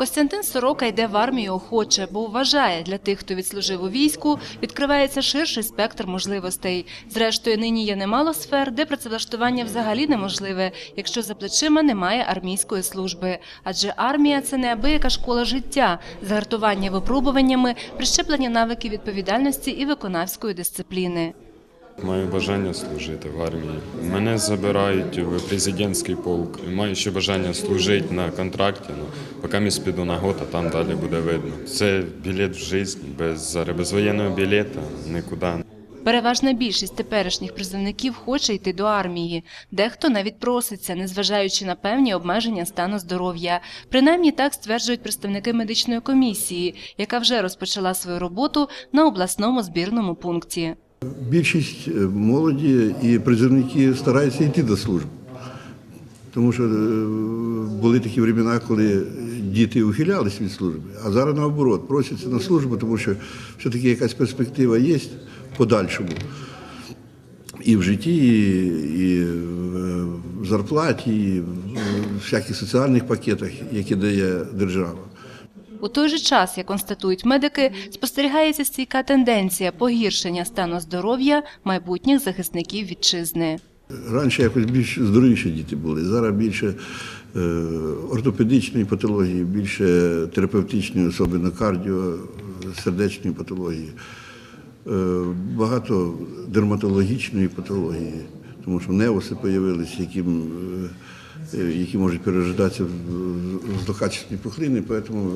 Костянтин Сорока йде в армію охоче, бо вважає, для тих, хто відслужив у війську, відкривається ширший спектр можливостей. Зрештою, нині є немало сфер, де працевлаштування взагалі неможливе, якщо за плечима немає армійської служби. Адже армія це неабияка школа життя, загартування випробуваннями, прищеплення навиків відповідальності і виконавської дисципліни. Маю бажання служити в армії. Мене забирають в президентський полк. Маю ще бажання служити на контракті. Ну, поки ми піду на год, а там далі буде видно. Це білет в життя. Без, зараз без воєнного білета нікуди. Переважна більшість теперішніх призовників хоче йти до армії. Дехто навіть проситься, незважаючи на певні обмеження стану здоров'я. Принаймні так стверджують представники медичної комісії, яка вже розпочала свою роботу на обласному збірному пункті. Більшість е, молоді і призовники стараються йти до служби. Тому що е, були такі времена, коли діти ухилялись від служби, а зараз наоборот, просяться на службу, тому що все-таки якась перспектива є в подальшому. І в житті, і, і в зарплаті, і в всяких соціальних пакетах, які дає держава. У той же час, як констатують медики, спостерігається стійка тенденція погіршення стану здоров'я майбутніх захисників вітчизни. Раніше якось більш здоровіші діти були. Зараз більше е, ортопедичної патології, більше терапевтичної, особливо кардіо, сердечної патології, е, багато дерматологічної патології, тому що невоси з'явилися, які, які можуть перерождатися в злокачественні пухлини, тому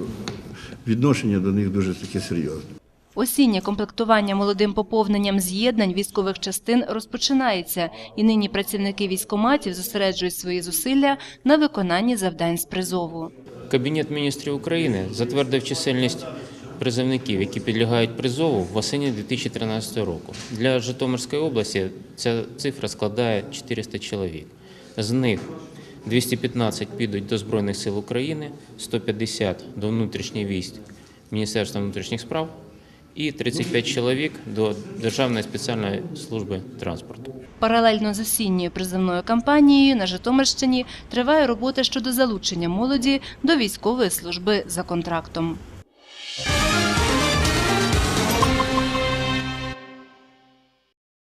відношення до них дуже таке серйозне. Осіннє комплектування молодим поповненням з'єднань військових частин розпочинається, і нині працівники військоматів зосереджують свої зусилля на виконанні завдань з призову. Кабінет міністрів України затвердив чисельність призовників, які підлягають призову восені 2013 року. Для Житомирської області ця цифра складає 400 чоловік. З них 215 підуть до Збройних сил України, 150 до внутрішніх військ Міністерства внутрішніх справ і 35 чоловік до Державної спеціальної служби транспорту. Паралельно з осінньою призовною кампанією на Житомирщині триває робота щодо залучення молоді до військової служби за контрактом.